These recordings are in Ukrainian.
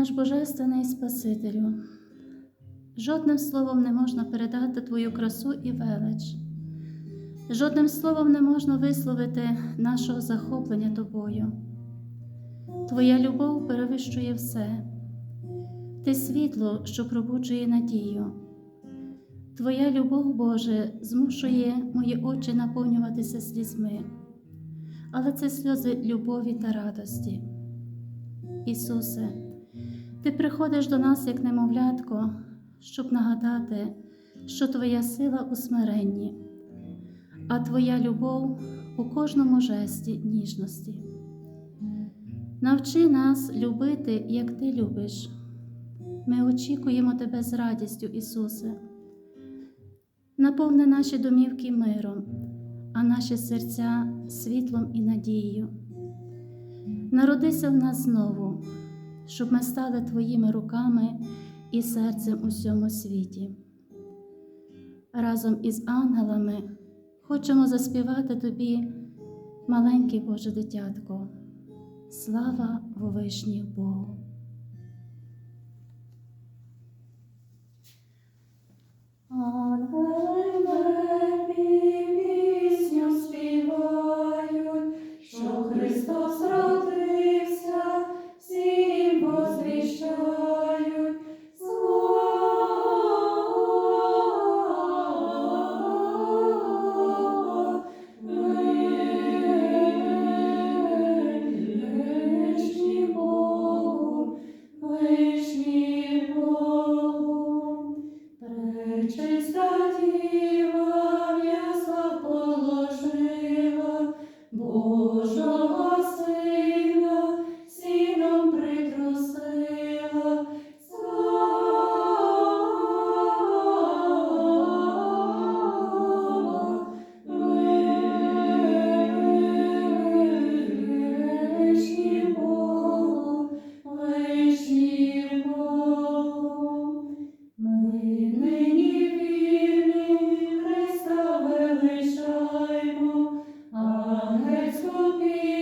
Наш Божественний Спасителю, жодним словом не можна передати Твою красу і велич, жодним словом не можна висловити нашого захоплення Тобою. Твоя любов перевищує все, Ти світло, що пробуджує надію. Твоя любов, Боже, змушує мої очі наповнюватися слізьми, але це сльози любові та радості. Ісусе, Ти приходиш до нас як немовлятко, щоб нагадати, що Твоя сила у смиренні, а Твоя любов у кожному жесті ніжності. Навчи нас любити, як Ти любиш. Ми очікуємо Тебе з радістю, Ісусе. Наповни наші домівки миром, а наші серця світлом і надією. Народися в нас знову, щоб ми стали Твоїми руками і серцем у всьому світі. Разом із ангелами хочемо заспівати Тобі, маленький Боже дитятко, слава Вовишній Богу. me.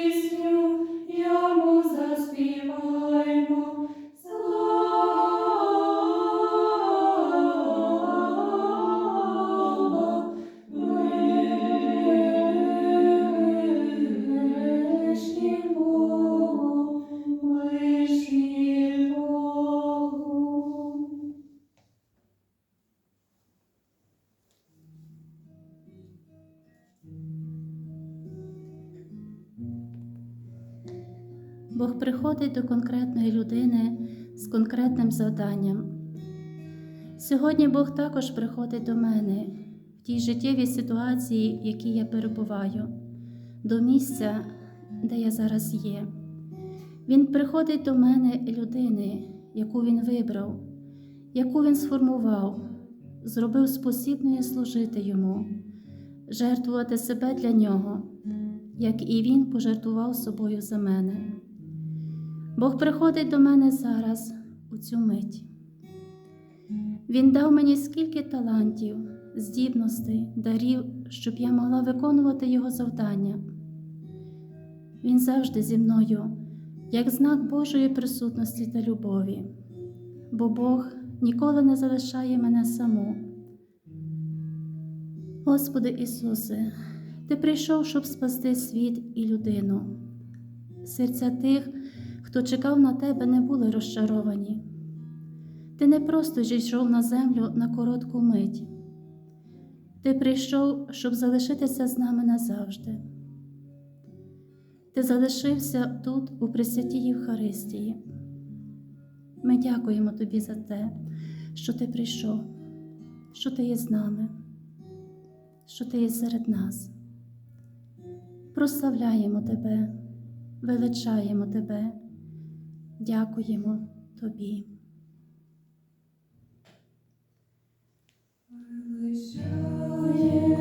Бог приходить до конкретної людини з конкретним завданням. Сьогодні Бог також приходить до мене в тій життєвій ситуації, в якій я перебуваю, до місця, де я зараз є. Він приходить до мене людини, яку він вибрав, яку він сформував, зробив спосібною служити йому, жертвувати себе для нього, як і він пожертвував собою за мене. Бог приходить до мене зараз у цю мить. Він дав мені скільки талантів, здібностей, дарів, щоб я могла виконувати Його завдання. Він завжди зі мною, як знак Божої присутності та любові, бо Бог ніколи не залишає мене саму. Господи Ісусе, Ти прийшов, щоб спасти світ і людину. Серця тих, хто чекав на тебе, не були розчаровані. Ти не просто зійшов на землю на коротку мить. Ти прийшов, щоб залишитися з нами назавжди. Ти залишився тут, у Пресвятій Євхаристії. Ми дякуємо тобі за те, що ти прийшов, що ти є з нами, що ти є серед нас. Прославляємо тебе, величаємо тебе, дякуємо тобі. Лишає